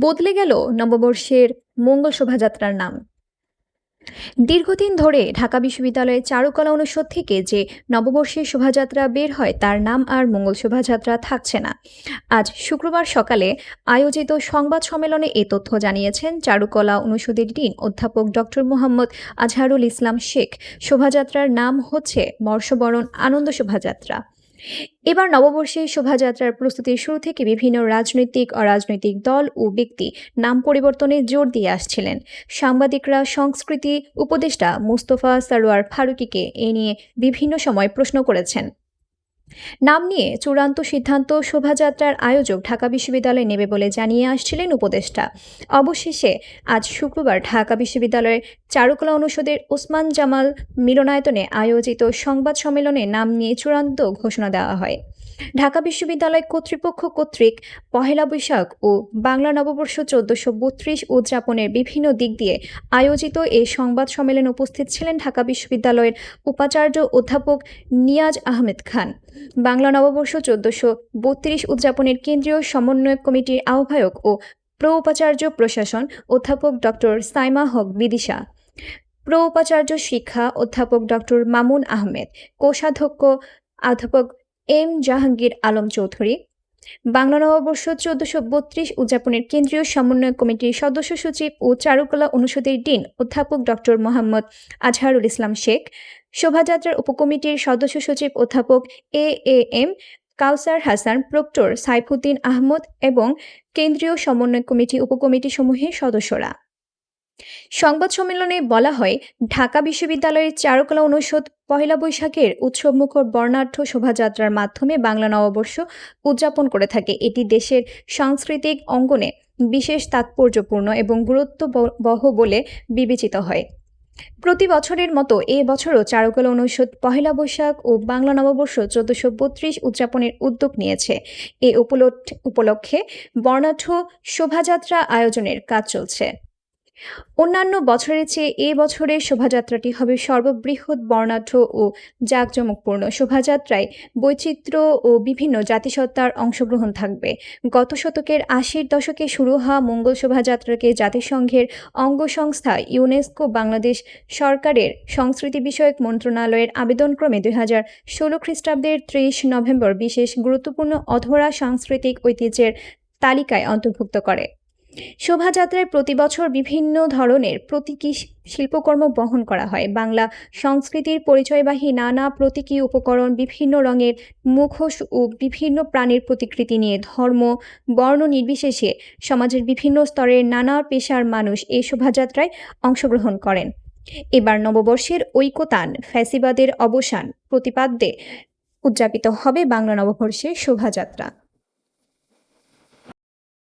বদলে গেল নববর্ষের মঙ্গল শোভাযাত্রার নাম। দীর্ঘদিন ধরে ঢাকা বিশ্ববিদ্যালয়ের চারুকলা অনুষদ থেকে যে নববর্ষের শোভাযাত্রা বের হয়, তার নাম আর মঙ্গল শোভাযাত্রা থাকছে না। আজ শুক্রবার সকালে আয়োজিত সংবাদ সম্মেলনে এ তথ্য জানিয়েছেন চারুকলা অনুষদের ডিন অধ্যাপক ডক্টর মোহাম্মদ আজহারুল ইসলাম শেখ। শোভাযাত্রার নাম হচ্ছে বর্ষবরণ আনন্দ শোভাযাত্রা। এবার নববর্ষে শোভাযাত্রার প্রস্তুতির শুরু থেকে বিভিন্ন রাজনৈতিক, অরাজনৈতিক দল ও ব্যক্তি নাম পরিবর্তনে জোর দিয়ে আসছিলেন। সাংবাদিকরা, সংস্কৃতি উপদেষ্টা মুস্তফা সারোয়ার ফারুকিকে এ নিয়ে বিভিন্ন সময় প্রশ্ন করেছেন। নাম নিয়ে চূড়ান্ত সিদ্ধান্ত শোভাযাত্রার আয়োজক ঢাকা বিশ্ববিদ্যালয়ে নেবে বলে জানিয়ে আসছিলেন উপদেষ্টা। অবশেষে আজ শুক্রবার ঢাকা বিশ্ববিদ্যালয়ের চারুকলা অনুষদের ওসমান জামাল মিলনায়তনে আয়োজিত সংবাদ সম্মেলনে নাম নিয়ে চূড়ান্ত ঘোষণা দেওয়া হয়। ঢাকা বিশ্ববিদ্যালয় কর্তৃপক্ষ কর্তৃক পহেলা বৈশাখ ও বাংলা নববর্ষ চোদ্দশো বত্রিশ উদযাপনের বিভিন্ন দিক দিয়ে আয়োজিত এই সংবাদ সম্মেলনে উপস্থিত ছিলেন ঢাকা বিশ্ববিদ্যালয়ের উপাচার্য অধ্যাপক নিয়াজ আহমেদ খান। বাংলা নববর্ষ চোদ্দশো বত্রিশ উদযাপনের কেন্দ্রীয় সমন্বয়ক কমিটির আহ্বায়ক ও প্র উপাচার্য প্রশাসন অধ্যাপক ডক্টর সাইমা হক বিদিশা প্র উপাচার্য শিক্ষা অধ্যাপক ডক্টর মামুন আহমেদ, কোষাধ্যক্ষ অধ্যাপক এম জাহাঙ্গীর আলম চৌধুরী। বাংলা নববর্ষ চোদ্দশো বত্রিশ উদযাপনের কেন্দ্রীয় সমন্বয় কমিটির সদস্য সচিব ও চারুকলা অনুষদের ডিন অধ্যাপক ডক্টর মোহাম্মদ আজহারুল ইসলাম শেখ। শোভাযাত্রার উপকমিটির সদস্য সচিব অধ্যাপক A A M Kawsar Hasan, proctor Saifuddin Ahmad এবং কেন্দ্রীয় সমন্বয় কমিটি উপকমিটি সমূহের সদস্যরা। সংবাদ সম্মেলনে বলা হয়, ঢাকা বিশ্ববিদ্যালয়ের চারুকলা অনুষদ পহেলা বৈশাখের উৎসবমুখর বর্ণাঢ্য শোভাযাত্রার মাধ্যমে বাংলা নববর্ষ উদযাপন করে থাকে। এটি দেশের সাংস্কৃতিক অঙ্গনে বিশেষ তাৎপর্যপূর্ণ এবং গুরুত্ব বহ বলে বিবেচিত হয়। প্রতি বছরের মতো এ বছরও চারুকলা অনুষদ পহেলা বৈশাখ ও বাংলা নববর্ষ চোদ্দশো বত্রিশ উদযাপনের উদ্যোগ নিয়েছে। এ উপলক্ষে বর্ণাঢ্য শোভাযাত্রা আয়োজনের কাজ চলছে। অন্যান্য বছরের চেয়ে এ বছরের শোভাযাত্রাটি হবে সর্ববৃহৎ, বর্ণাঢ্য ও জাঁকজমকপূর্ণ শোভাযাত্রায় বৈচিত্র্য ও বিভিন্ন জাতিসত্তার অংশগ্রহণ থাকবে। গত শতকের আশির দশকে শুরু হওয়া মঙ্গল শোভাযাত্রাকে জাতিসংঘের অঙ্গ সংস্থা ইউনেস্কো বাংলাদেশ সরকারের সংস্কৃতি বিষয়ক মন্ত্রণালয়ের আবেদনক্রমে দুই হাজার ষোলো খ্রিস্টাব্দের ত্রিশ নভেম্বর বিশেষ গুরুত্বপূর্ণ অধরা সাংস্কৃতিক ঐতিহ্যের তালিকায় অন্তর্ভুক্ত করে। শোভাযাত্রায় প্রতি বছর বিভিন্ন ধরনের প্রতীকী শিল্পকর্ম বহন করা হয়। বাংলা সংস্কৃতির পরিচয়বাহী নানা প্রতীকী উপকরণ বিভিন্ন রঙের মুখোশ ও বিভিন্ন প্রাণীর প্রতিকৃতি নিয়ে ধর্ম, বর্ণ নির্বিশেষে সমাজের বিভিন্ন স্তরের নানা পেশার মানুষ এই শোভাযাত্রায় অংশগ্রহণ করেন। এবার নববর্ষের ঐকতান ফ্যাসিবাদের অবসান প্রতিপাদ্যে উদযাপিত হবে বাংলা নববর্ষের শোভাযাত্রা।